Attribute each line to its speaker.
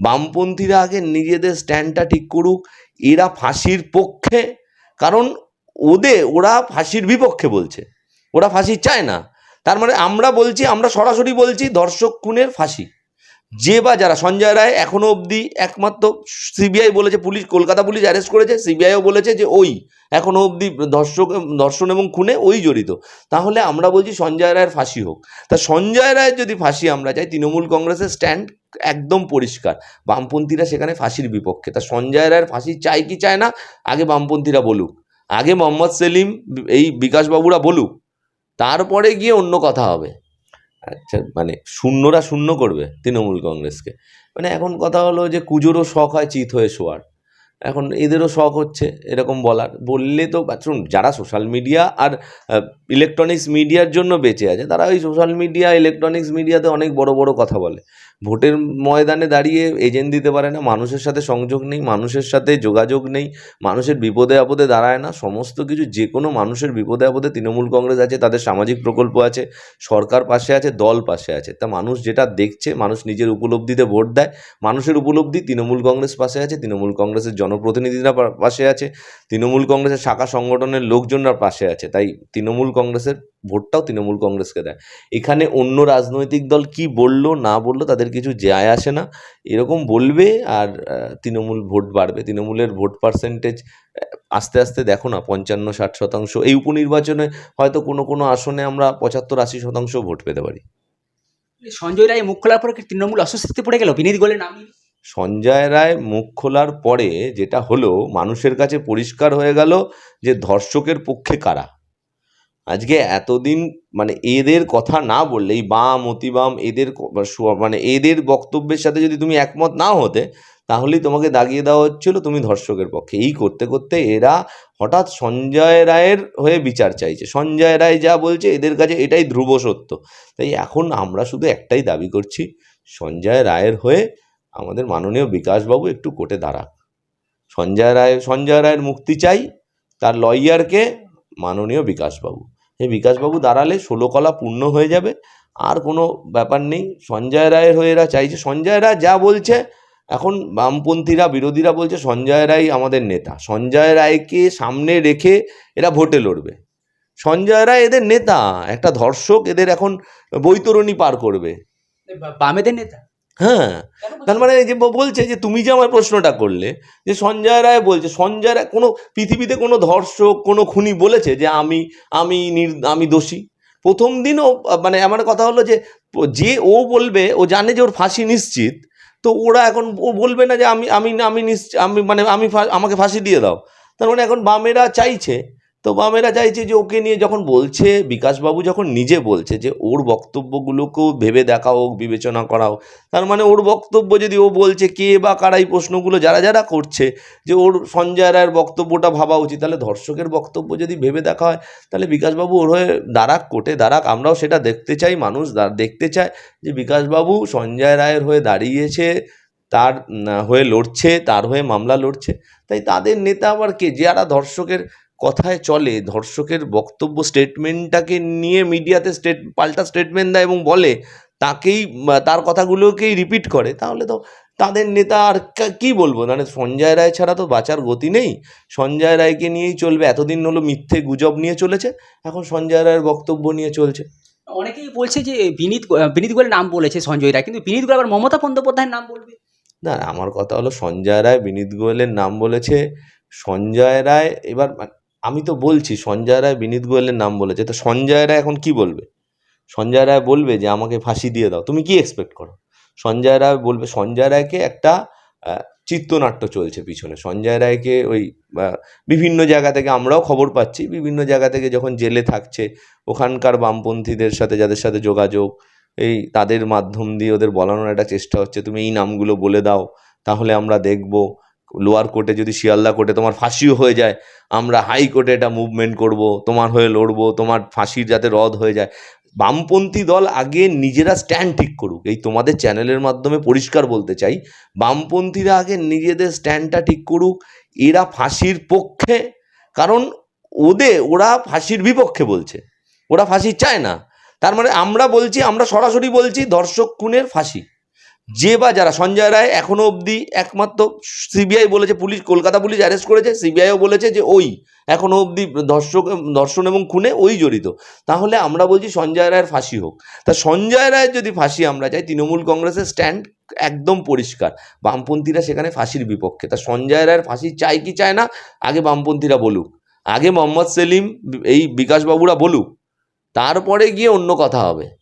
Speaker 1: বামপন্থীরা আগে নিজেদের স্ট্যান্ডটা ঠিক করুক, এরা ফাঁসির পক্ষে, কারণ ওদের ওরা ফাঁসির বিপক্ষে বলছে। ওরা ফাঁসি চায় না। তার মানে আমরা বলছি, আমরা সরাসরি বলছি ধর্ষক খুনের ফাঁসি। যে বা যারা, সঞ্জয় রায় এখনও অবধি একমাত্র সিবিআই বলেছে, পুলিশ, কলকাতা পুলিশ অ্যারেস্ট করেছে সিবিআইও বলেছে যে ওই, এখনও অবধি ধর্ষক ধর্ষণ এবং খুনে ওই জড়িত। তাহলে আমরা বলছি সঞ্জয় রায়ের ফাঁসি হোক। তা সঞ্জয় রায়ের যদি ফাঁসি আমরা চাই, তৃণমূল কংগ্রেসের স্ট্যান্ড একদম পরিষ্কার। বামপন্থীরা সেখানে ফাঁসির বিপক্ষে। তা সঞ্জয় রায়ের ফাঁসি চায় কি চায় না, আগে বামপন্থীরা বলুক। আগে মোহাম্মদ সেলিম, এই বিকাশবাবুরা বলুক। তারপরে গিয়ে অন্য কথা হবে। আচ্ছা মানে শূন্যরা শূন্য করবে তৃণমূল কংগ্রেসকে। মানে এখন কথা হলো যে কুজোরও শখ হয় চিত হয়ে শোয়ার। এখন এদেরও শখ হচ্ছে এরকম বলার। বললে তো শুন যারা সোশ্যাল মিডিয়া আর ইলেকট্রনিক্স মিডিয়ার জন্য বেঁচে আছে, তারা ওই সোশ্যাল মিডিয়া ইলেকট্রনিক্স মিডিয়াতে অনেক বড় বড় কথা বলে। ভোটের ময়দানে দাঁড়িয়ে এজেন্ট দিতে পারে না, মানুষের সাথে সংযোগ নেই, মানুষের সাথে যোগাযোগ নেই, মানুষের বিপদে আপদে দাঁড়ায় না, সমস্ত কিছু যে কোনো মানুষের বিপদে আপদে তৃণমূল কংগ্রেস আছে, তাদের সামাজিক প্রকল্প আছে, সরকার পাশে আছে, দল পাশে আছে। তা মানুষ যেটা দেখছে, মানুষ নিজের উপলব্ধিতে ভোট দেয়, মানুষের উপলব্ধি তৃণমূল কংগ্রেস পাশে আছে, তৃণমূল কংগ্রেসের জনপ্রতিনিধিরা পাশে আছে, তৃণমূল কংগ্রেসের শাখা সংগঠনের লোকজনরা পাশে আছে, তাই তৃণমূল কংগ্রেসের ভোটটাও তৃণমূল কংগ্রেসকে দেয়। এখানে অন্য রাজনৈতিক দল কি বলল, না বলল, তাদের কিছু যায় আসে না। এরকম বলবে আর তৃণমূল ভোট বাড়বে। তৃণমূলের ভোট পার্সেন্টেজ আস্তে আস্তে দেখো না, পঞ্চান্ন, ষাট শতাংশ। এই উপনির্বাচনে হয়তো কোনো কোনো আসনে আমরা পঁচাত্তর, আশি শতাংশ ভোট পেতে পারি।
Speaker 2: সঞ্জয় রায় মুখ খোলার পরে তৃণমূল অস্বস্তিতে পড়ে গেল? বিনীত গোলে নাম নিল।
Speaker 1: সঞ্জয় রায় মুখ খোলার পরে যেটা হলো, মানুষের কাছে পরিষ্কার হয়ে গেল যে ধর্ষকের পক্ষে কারা। আজকে এতদিন মানে এদের কথা না বললে, এই বাম, অতিবাম এদের মানে এদের বক্তব্যের সাথে যদি তুমি একমত না হতে, তাহলেই তোমাকে দাগিয়ে দেওয়া হচ্ছিল তুমি ধর্ষকের পক্ষে। এই করতে করতে এরা হঠাৎ সঞ্জয় রায়ের হয়ে বিচার চাইছে। সঞ্জয় রায় যা বলছে, এদের কাছে এটাই ধ্রুব সত্য। তাই এখন আমরা শুধু একটাই দাবি করছি, সঞ্জয় রায়ের হয়ে আমাদের মাননীয় বিকাশবাবু একটু কোটে দাঁড়াক। সঞ্জয় রায়, সঞ্জয় রায়ের মুক্তি চাই, তার লয়ারকে মাননীয় বিকাশবাবু। এই বিকাশবাবু, দাঁড়ালে ষোলো কলা পূর্ণ হয়ে যাবে, আর কোনো ব্যাপার নেই। সঞ্জয় রায়ের হয়ে এরা চাইছে, সঞ্জয় রায় যা বলছে, এখন বামপন্থীরা, বিরোধীরা বলছে সঞ্জয় রায় আমাদের নেতা। সঞ্জয় রায়কে সামনে রেখে এরা ভোটে লড়বে। সঞ্জয় রায় এদের নেতা, একটা ধর্ষক, এদের এখন বৈতরণী পার করবে।
Speaker 2: বামেদের নেতা?
Speaker 1: হ্যাঁ। তার মানে যে বলছে যে তুমি যে আমার প্রশ্নটা করলে যে সঞ্জয় রায় বলছে সঞ্জয় রায় কোনো পৃথিবীতে কোনো ধর্ষক কোনো খুনি বলেছে যে আমি আমি নির- আমি দোষী? প্রথম দিনও মানে আমার কথা হলো যে যে ও বলবে ও জানে যে ওর ফাঁসি নিশ্চিত তো ওরা এখন ও বলবে না যে আমি আমি আমি নিশ্চিত আমি মানে আমি আমাকে ফাঁসি দিয়ে দাও। তার মানে এখন বামেরা চাইছে তো বামেরা চাইছে যে ওকে নিয়ে যখন বলছে, বিকাশবাবু যখন নিজে বলছে যে ওর বক্তব্যগুলোকেও ভেবে দেখা হোক, বিবেচনা করা হোক, তার মানে ওর বক্তব্য যদি ও বলছে কে বা কারা এই প্রশ্নগুলো যারা যারা করছে যে ওর সঞ্জয় রায়ের বক্তব্যটা ভাবা উচিত, তাহলে ধর্ষকের বক্তব্য যদি ভেবে দেখা হয়, তাহলে বিকাশবাবু ওর হয়ে দাঁড়াক, কোটে দাঁড়াক, আমরাও সেটা দেখতে চাই, মানুষ দেখতে চায় যে বিকাশবাবু সঞ্জয় রায়ের হয়ে দাঁড়িয়েছে, তার হয়ে লড়ছে, তার হয়ে মামলা লড়ছে, তাই তাদের নেতা আবার কে? যারা ধর্ষকের কথায় চলে ধর্ষকের বক্তব্য স্টেটমেন্টটাকে নিয়ে মিডিয়াতে স্টেট পাল্টা স্টেটমেন্ট দেয় এবং বলে তাকেই তার কথাগুলোকেই রিপিট করে। তাহলে তো তাদের নেতা আর কা- বলব? মানে সঞ্জয় রায় ছাড়া তো বাঁচার গতি নেই। সঞ্জয় রায়কে নিয়েই চলবে। এতদিন হলো মিথ্যে গুজব নিয়ে চলেছে। এখন সঞ্জয় রায়ের বক্তব্য নিয়ে চলছে।
Speaker 2: অনেকেই বলছে যে বিনীত বিনীত গোয়েলের নাম বলেছে সঞ্জয় রায়। কিন্তু বিনীত গোয়েল আবার মমতা বন্দ্যোপাধ্যায়ের নাম বলবে?
Speaker 1: না আমার কথা হলো সঞ্জয় রায় বিনীত গোয়েলের নাম বলেছে। সঞ্জয় রায় এবার আমি তো বলছি, সঞ্জয় রায়, বিনীত গোয়েলের নাম বলেছে। তো সঞ্জয় রায় এখন কি বলবে? সঞ্জয় রায় বলবে যে, আমাকে ফাঁসি দিয়ে দাও। তুমি কি এক্সপেক্ট করো? সঞ্জয় রায় বলবে, সঞ্জয় রায়কে একটা চিত্রনাট্য চলছে পিছনে। সঞ্জয় রায়কে ওই বিভিন্ন জায়গা থেকে আমরাও খবর পাচ্ছি। বিভিন্ন জায়গা থেকে যখন জেলে থাকছে, ওখানকার বামপন্থীদের সাথে, যাদের সাথে যোগাযোগ, এই তাদের মাধ্যম দিয়ে ওদের বলানোর একটা চেষ্টা হচ্ছে, তুমি এই নামগুলো বলে দাও, তাহলে আমরা দেখব। লোয়ার কোর্টে যদি শিয়ালদা কোর্টে তোমার ফাঁসিও হয়ে যায়, আমরা হাই কোর্টে এটা মুভমেন্ট করব, তোমার হয়ে লড়বো, তোমার ফাঁসির যাতে রদ হয়ে যায়। বামপন্থী দল আগে নিজেরা স্ট্যান্ড ঠিক করুক, এই তোমাদের চ্যানেলের মাধ্যমে পরিষ্কার বলতে চাই। বামপন্থীরা আগে নিজেদের স্ট্যান্ডটা ঠিক করুক, এরা ফাঁসির পক্ষে, কারণ ওদের ওরা ফাঁসির বিপক্ষে বলছে, ওরা ফাঁসি চায় না। তার মানে আমরা বলছি, আমরা সরাসরি বলছি ধর্ষক খুনের ফাঁসি। যে বা যারা, সঞ্জয় রায় এখনও অবধি একমাত্র সিবিআই বলেছে, পুলিশ, কলকাতা পুলিশ অ্যারেস্ট করেছে সিবিআইও বলেছে যে ওই এখনও অবধি ধর্ষক ধর্ষণ এবং খুনে ওই জড়িত। তাহলে আমরা বলছি সঞ্জয় রায়ের ফাঁসি হোক। তা সঞ্জয় রায়ের যদি ফাঁসি আমরা চাই, তৃণমূল কংগ্রেসের স্ট্যান্ড একদম পরিষ্কার। বামপন্থীরা সেখানে ফাঁসির বিপক্ষে। তা সঞ্জয় রায়ের ফাঁসি চাই কি চায় না, আগে বামপন্থীরা বলুক। আগে মোহাম্মদ সেলিম, এই বিকাশবাবুরা বলুক। তারপরে গিয়ে অন্য কথা হবে।